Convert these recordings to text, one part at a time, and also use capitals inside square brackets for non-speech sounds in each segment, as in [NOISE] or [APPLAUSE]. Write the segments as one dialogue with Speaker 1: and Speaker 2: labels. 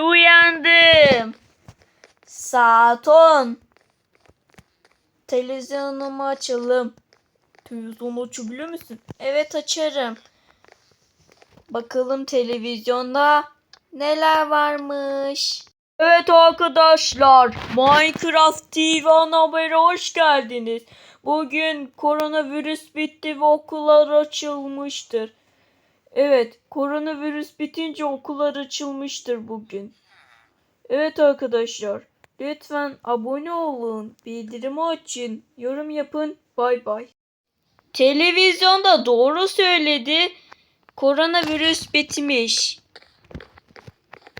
Speaker 1: Uyandım. Saat 10. Televizyonumu açalım. Televizyonu açabiliyor musun? Evet açarım. Bakalım televizyonda neler varmış. Evet arkadaşlar, Minecraft TV ana habere hoş geldiniz. Bugün koronavirüs bitti ve okullar açılmıştır. Evet, koronavirüs bitince okullar açılmıştır bugün. Evet arkadaşlar, lütfen abone olun, bildirimi açın, yorum yapın. Bay bay. Televizyonda doğru söyledi. Koronavirüs bitmiş.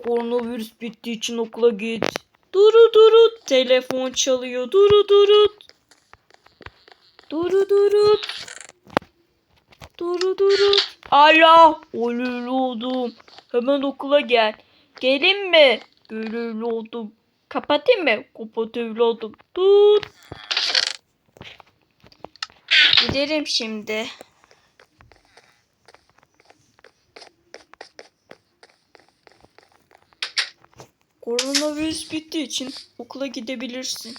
Speaker 1: Koronavirüs bittiği için okula git. Duru duru telefon çalıyor. Duru duru. Duru duru. Duru duru. Alo. Ölülü oldum. Hemen okula gel. Gelin mi? Ölülü oldum. Kapatayım mı? Kapat evladım. Tut. Giderim şimdi. Koronavirüs bittiği için okula gidebilirsin.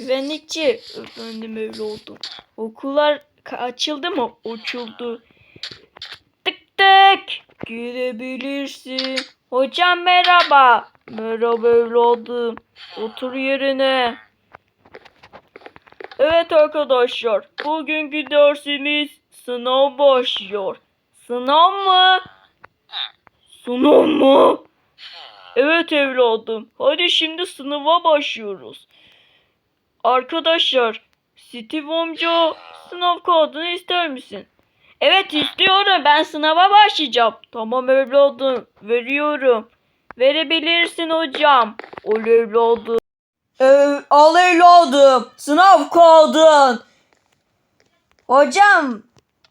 Speaker 1: Güvenlikçi efendim öyle oldu. Okullar açıldı mı? Açıldı. Tık tık. Girebilirsin. Hocam merhaba. Merhaba evladım. Otur yerine. Evet arkadaşlar. Bugünkü dersimiz sınav başlıyor. Sınav mı? Sınav mı? Evet evladım. Hadi şimdi sınava başlıyoruz. Arkadaşlar, Steve amca sınav kağıdını ister misin? Evet istiyorum. Ben sınava başlayacağım. Tamam evladım. Veriyorum. Verebilirsin hocam. Ol evladım. Ee, al evladım. Sınav kağıdın. Hocam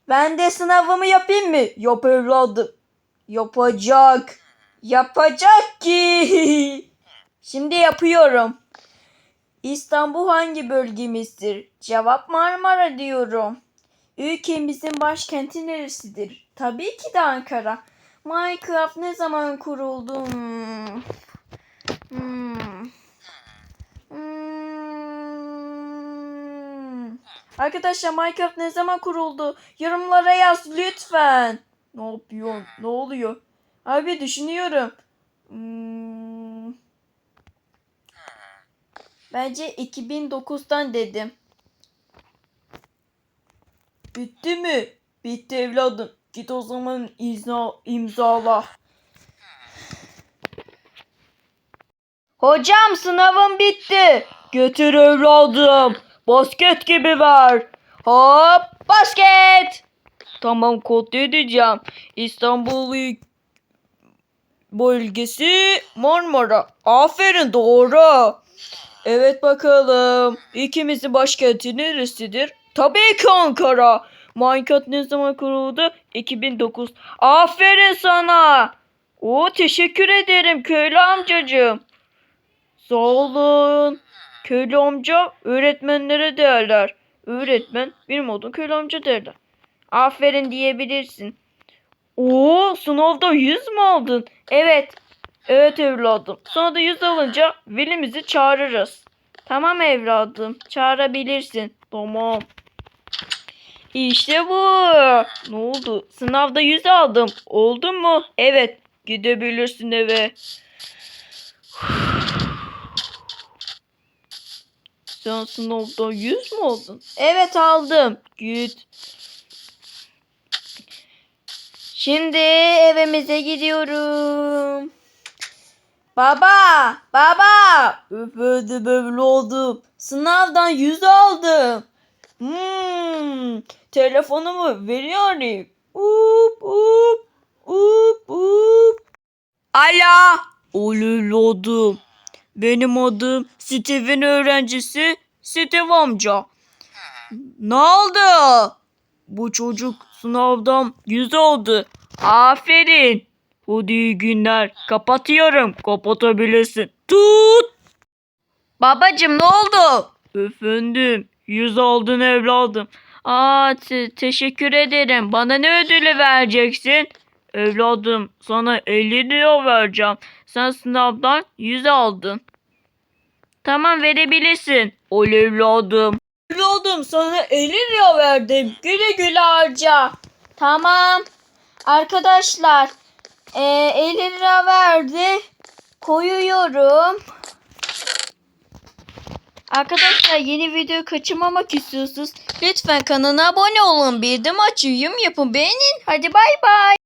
Speaker 1: ben de sınavımı yapayım mı? Yap evladım. Yapacak. Yapacak ki. [LAUGHS] Şimdi yapıyorum. İstanbul hangi bölgemizdir? Cevap Marmara diyorum. Ülkemizin başkenti neresidir? Tabii ki de Ankara. Minecraft ne zaman kuruldu? Hmm. Hmm. Arkadaşlar Minecraft ne zaman kuruldu? Yorumlara yaz lütfen. Ne yapıyorsun? Ne oluyor? Abi düşünüyorum. Hmm. Bence 2009'dan dedim. Bitti mi? Bitti evladım. Git o zaman izna, imzala. Hocam sınavım bitti. Götür evladım. Basket gibi ver. Hop basket. Tamam kod edeceğim. İstanbul bölgesi Marmara. Aferin doğru. Evet bakalım. İkimizin başkenti neresidir? Tabii ki Ankara. Minecraft ne zaman kuruldu? 2009. Aferin sana. Oo teşekkür ederim köylü amcacığım. Sağ olun. Köylü amca öğretmenlere derler. Öğretmen benim oldum köylü amca derler. Aferin diyebilirsin. Oo sınavda 100 mü aldın? Evet. Evet evladım. Sonra da 100 alınca velimizi çağırırız. Tamam evladım. Çağırabilirsin. Tamam. İşte bu. Ne oldu? Sınavda 100 aldım. Oldu mu? Evet. Gidebilirsin eve. Sen sınavda 100 mü aldın? Evet aldım. Git. Şimdi evimize gidiyorum. Baba, baba. Efendim evladım. Sınavdan 100 aldım. Hmm, telefonumu veriyorum. Up, up, up, up. Alo. Evladım. Benim adım Steve'in öğrencisi Steve amca. Ne oldu? Bu çocuk sınavdan 100 oldu. Aferin. Hadi iyi günler. Kapatıyorum. Kapatabilirsin. Tut.
Speaker 2: Babacım ne oldu?
Speaker 1: Efendim 100 aldın evladım. Aa te- teşekkür ederim. Bana ne ödülü vereceksin? Evladım sana 50 lira vereceğim. Sen sınavdan 100 aldın. Tamam verebilirsin. Ol evladım. Evladım sana 50 lira verdim. Güle güle harca.
Speaker 2: Tamam. Arkadaşlar e, 50 lira verdi. Koyuyorum. Arkadaşlar yeni video kaçırmamak istiyorsunuz. Lütfen kanala abone olun. Bildirim açın. Yorum yapın. Beğenin. Hadi bay bay.